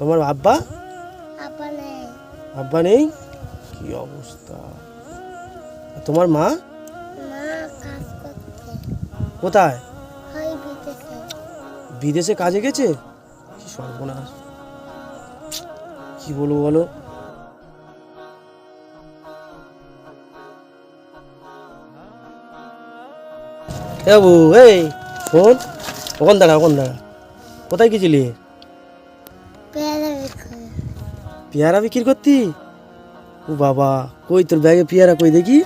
তোমার আব্বা? আব্বা নেই। কি অবস্থা? তোমার মা? মা কাজ করছে। কোথায়? বিদেশে। বিদেশে কাজে গেছে? কি সর্বনাশ। কি বলব বলো? বাবু এই শোন। ওখান দাঁড়া ওখান দাঁড়া? কোথায় গেছিলি? পেয়ারা বিক্রি করতি? ও বাবা কই তোর ব্যাগে পেয়ারা কই দেখি?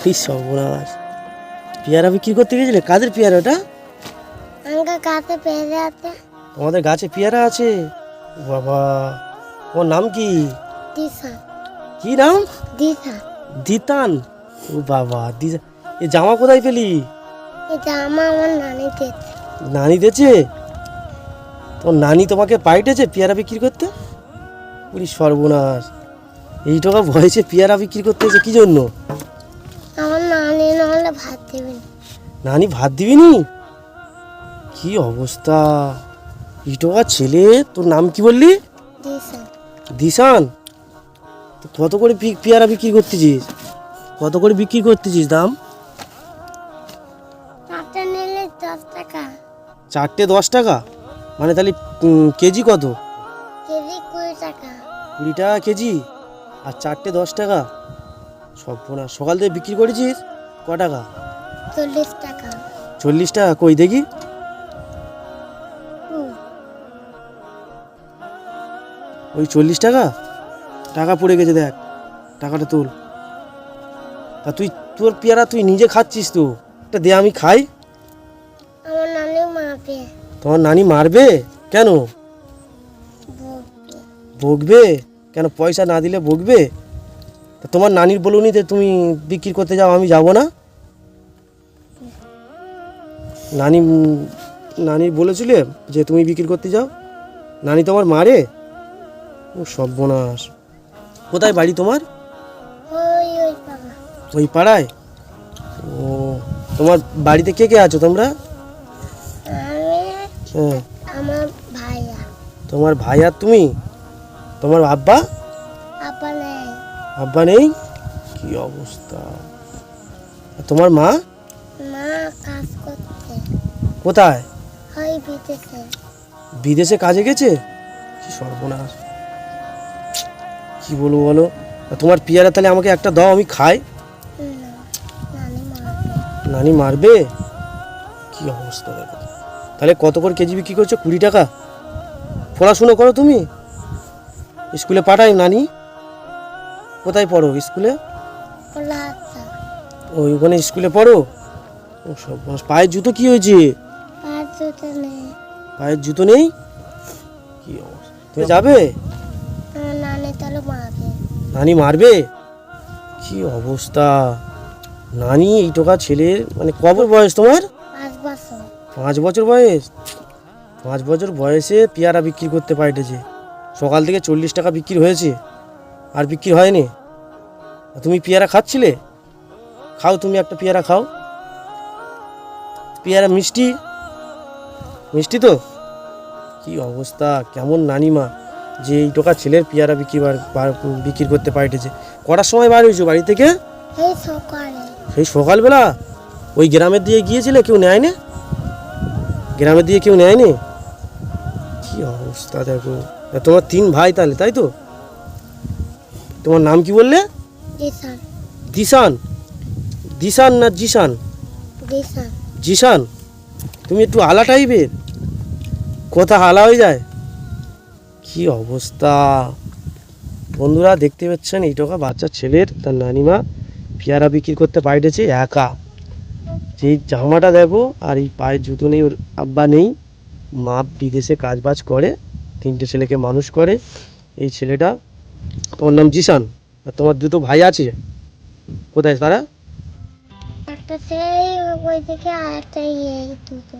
কি সর্বনাশ। পেয়ারা বিক্রি করতে গেছিলে? কাদের পেয়ারা ওটা? তোমাদের গাছে পেয়ারা আছে? বাবা ওর নাম কি? কি নাম? দিতান। ও বাবা এ জামা কোথায় পেলি? জামা আমার নানি দিয়েছে। নানি দিয়েছে? তোর নানি তোমাকে পাইটেছে পেয়ারা বিক্রি করতে? পুরি সর্বনাশ। এই টাকা বয়সে পেয়ারা বিক্রি করতে এসে কি জন্য? আমার নানি নাহলে ভাত দিবি না। নানি ভাত দিবিনি কি অবস্থা? এই টাকা ছেলে তোর নাম কি বললি? দিশা দিশান? তো কত করে পেয়ারা বিক্রি করতেছিস? কত করে বিক্রি করতেছিস দাম? চারটে দশ টাকা। মানে তাহলে কেজি কত? কুড়ি টাকা কেজি আর চারটে দশ টাকা। সব না সকাল থেকে বিক্রি করেছিস? ক টাকা? চল্লিশ টাকা। চল্লিশ টাকা। কই দেখি? ওই চল্লিশ টাকা? টাকা পড়ে গেছে দেখ। টাকাটা তুল। তা তুই তোর পেয়ারা তুই নিজে খাচ্ছিস তো? এটা দে আমি খাই। আমার নানি মাপে তোমার নানি মারবে? কেন? বকবে? কেন পয়সা না দিলে বকবে তা তোমার নানির বলুনি যে তুমি বিক্রি করতে যাও আমি যাব না। নানি উম, নানি বলেছিলে যে তুমি বিক্রি করতে যাও। নানি তোমার মারে ও সর্বনাশ। কোথায় বাড়ি তোমার? ওই পাড়ায়। ও তোমার বাড়িতে কে কে আছো তোমরা? হ্যাঁ। ভাইয়া। তোমার ভাই আর তুমি? তোমার আব্বা? আব্বা নেই। আব্বা নেই? কি অবস্থা? আর তোমার মা? মা কাজ করছে। কোথায়? হয় বিদেশে। বিদেশে কাজে গেছে? কি সর্বনাশ। কি বলব বলো? আর তোমার পিয়ারা তাহলে আমাকে একটা দাও আমি খাই। নানি নানি মারবে? কি অবস্থা দেখো। তাহলে কত করে কেজি বিক্রি করছ? কুড়ি টাকা? পড়াশুনো করো তুমি? স্কুলে পাঠাই নানি? কোথায় পড়ো স্কুলে? ওই ওখানে স্কুলে পড়ো? ও সব পায়ের জুতো কি হয়েছে? পায়ের জুতো নেই। কি অবস্থা? তুমি যাবে? নানি মারবে। কি অবস্থা? নানি এই টোকা ছেলের মানে কবর বয়স তোমার? পাঁচ বছর। পাঁচ বছর বয়স? পাঁচ বছর বয়সে পেয়ারা বিক্রি করতে পারতেছে সকাল থেকে চল্লিশ টাকা বিক্রি হয়েছে আর বিক্রি হয়নি। তুমি পেয়ারা খাচ্ছিলে? খাও তুমি একটা পেয়ারা খাও। পেয়ারা মিষ্টি? মিষ্টি তো? কি অবস্থা কেমন নানিমা যে এই টোকা ছেলের পেয়ারা বিক্রি বিক্রি করতে পারতেছে কটার সময় বার হয়েছো বাড়ি থেকে? সেই সকালবেলা? ওই গ্রামের দিয়ে গিয়েছিলে কেউ নেয়নি? গ্রামের দিয়ে কেউ নেয়নি? কি অবস্থা দেখো। তোমার তিন ভাই তাহলে তাই তো? তোমার নাম কি বললে? দিশান। দিশান? না জিশান? জিশান? তুমি একটু আলা টাইপের। কথা আলা হয়ে যায়। কি অবস্থা? বন্ধুরা দেখতে পাচ্ছেন এই টাকা বাচ্চা ছেলের তার নানিমা পেয়ারা বিক্রি করতে পাইটেছে একা। যেই জামাটা দেখো আর এই পায়ের জুতো নেই ওর আব্বা নেই। মা বিদেশে কাজ বাজ করে। তিনটে ছেলেকে মানুষ করে। এই ছেলেটা তোমার নাম জিশান? আর তোমার দুটো ভাই আছে? কোথায়? তারা? একটা সেই ওই দিকে আর একটা ইয়ে দুটো।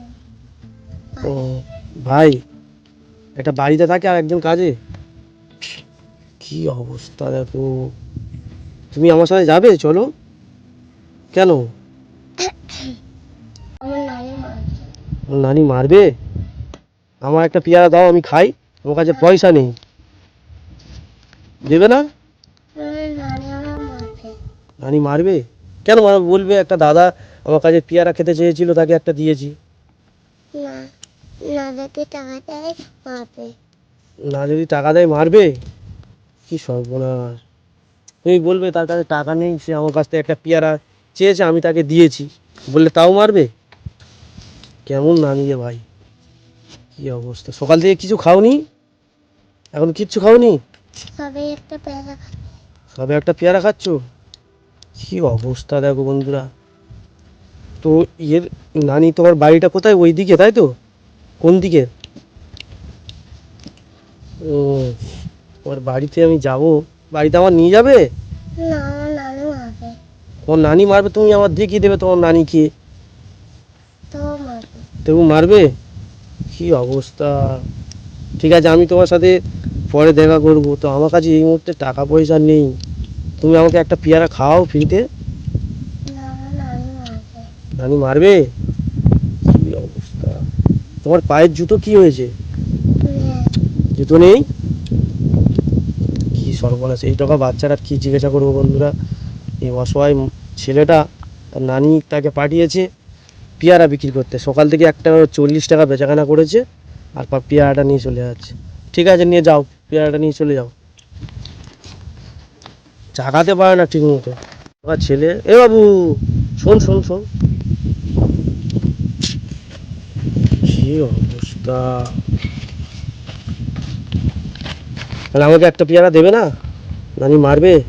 ও ভাই একটা বাড়িতে থাকে আর একজন কাজে? কি অবস্থা দেখো। তুমি আমার সাথে যাবে? চলো। কেন? নানি মারবে? আমার একটা পেয়ারা দাও আমি খাই। আমার কাছে পয়সা নেই। দেবে না? নানি মারবে? কেন মারবে? বলবে, একটা দাদা আমার কাছে পেয়ারা খেতে চেয়েছিল, তাকে একটা দিয়েছি। না না যদি টাকা দেয় না মারবে? কি সর্বনাশ। তুমি বলবে, তার কাছে টাকা নেই, সে আমার কাছ থেকে একটা পেয়ারা চেয়েছে, আমি তাকে দিয়েছি। বললে, তাও মারবে? কেমন নামি রে ভাই। কি অবস্থা? সকাল থেকে কিছু খাওনি? এখন কিচ্ছু খাওনি? সবাই একটা পেয়ারা সবে একটা পেয়ারা খাচ্ছ? কি অবস্থা দেখো বন্ধুরা। তো এর নানি তোমার বাড়িটা কোথায়? ওই দিকে তাই তো? কোন দিকে? ও তোমার বাড়িতে আমি যাব। বাড়িতে আমার নিয়ে যাবে? তোমার নানি মারবে? তুমি আমার দেখিয়ে দেবে তোমার নানিকে। তো তবু মারবে? কি অবস্থা? ঠিক আছে আমি তোমার সাথে পরে দেখা করব। তো আমার কাছে এই মুহূর্তে টাকা পয়সা নেই। তুমি আমাকে একটা পেয়ারা খাও ফ্রিতে। নানি মারবে? কি অবস্থা? তোমার পায়ের জুতো কি হয়েছে? হ্যাঁ। জুতো নেই? কি সর্বনাশ এই টাকা বাচ্চারা কি জিজ্ঞাসা করব বন্ধুরা? এই অসহায় ছেলেটা তার নানি তাকে পাঠিয়েছে। পেয়ারা বিক্রি করতে। সকাল থেকে একটা চল্লিশ টাকা বেচাকেনা করেছে আর পেয়ারাটা নিয়ে চলে যাচ্ছে। ঠিক আছে, নিয়ে যাও, পেয়ারাটা নিয়ে চলে যাও। চাকাতে পারে না ঠিক মতো। ছেলে, এ বাবু, শোন শোন শোন। কি অবস্থা? তাহলে আমাকে একটা পেয়ারা দেবে না? নানি মারবে?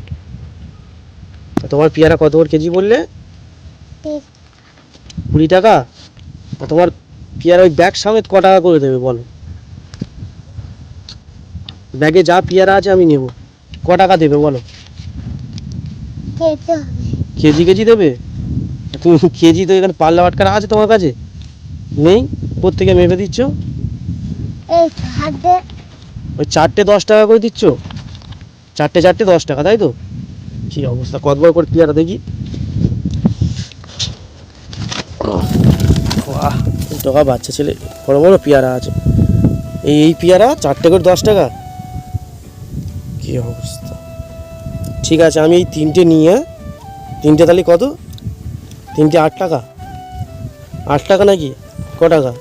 তোমার পেয়ারা কত করে কেজি বললে? কুড়ি টাকা? তোমার পেয়ারা ওই ব্যাগ সমেত ক টাকা করে দেবে বলো? ব্যাগে যা পেয়ারা আছে আমি নেব। ক টাকা দেবে বলো? কেজি। কেজি দেবে? তুমি কেজি তো এখানে পাল্লা বাটকারা আছে তোমার কাছে? নেই? প্রত্যেকে মেপে দিচ্ছ? ওই চারটে দশ টাকা করে দিচ্ছ? চারটে চারটে দশ টাকা তাই তো? কি অবস্থা? কত বড় করে পেয়ারা দেখি বাহ এই টাকা, বাচ্চা ছেলে, বড় বড় পেয়ারা আছে। এই এই পেয়ারা চারটে করে দশ টাকা? কি অবস্থা? ঠিক আছে, আমি এই তিনটে নিয়ে, তিনটে তাহলে কত? তিনটে আট টাকা। আট টাকা নাকি? ক টাকা?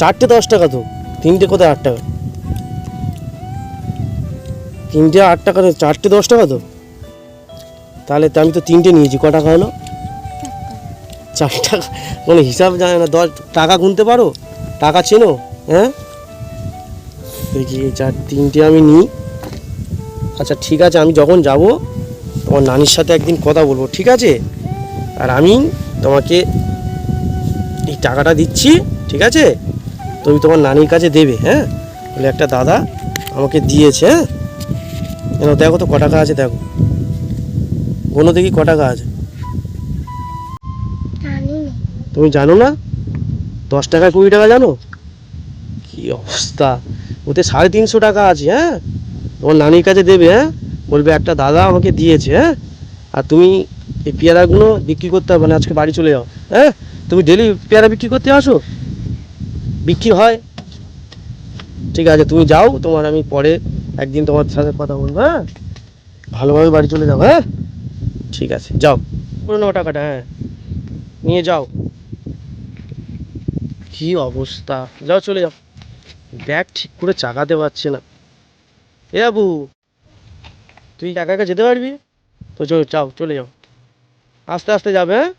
চারটে দশ টাকা তো। তিনটে কোথায় আট টাকা? তিনটে আট টাকা, চারটে দশ টাকা তো? তাহলে আমি তো তিনটে নিয়েছি। ক টাকা হলো? চার টাকা। মানে হিসাব জানে না, দশ টাকা গুনতে পারো? টাকা চেনো হ্যাঁ? দেখি এই চার, তিনটে আমি নিই। আচ্ছা ঠিক আছে, আমি যখন যাব, তোমার নানির সাথে একদিন কথা বলব, ঠিক আছে? আর আমি তোমাকে এই টাকাটা দিচ্ছি, ঠিক আছে? তুমি তোমার নানির কাছে দেবে হ্যাঁ? বলে একটা দাদা আমাকে দিয়েছে হ্যাঁ? দেখো তো ক টাকা আছে, দেখো। কোনো দেখি ক টাকা আছে। তুমি জানো না? দশ টাকা, কুড়ি টাকা জানো? কি অবস্থা? ওতে সাড়ে তিনশো টাকা আছে হ্যাঁ? তোমার নানির কাছে দেবে হ্যাঁ? বলবে, একটা দাদা আমাকে দিয়েছে হ্যাঁ? আর তুমি এই পেয়ারাগুলো বিক্রি করতে হবে না আজকে বাড়ি চলে যাও হ্যাঁ? তুমি ডেলি পেয়ারা বিক্রি করতে আসো। বিক্রি হয়। ঠিক আছে, তুমি যাও, তোমার আমি পরে একদিন তোমার সাথে কথা বলব হ্যাঁ? ভালোভাবে বাড়ি চলে যাও হ্যাঁ? ঠিক আছে, যাও। পুরো নাও টাকাটা হ্যাঁ। নিয়ে যাও। কি অবস্থা? যাও চলে যাও। ব্যাগ ঠিক করে চাকাতে পারছে না। এ বাবু, তুই একা একা যেতে পারবি? তো চল চাও চলে যাও। আস্তে আস্তে যাবে হ্যাঁ?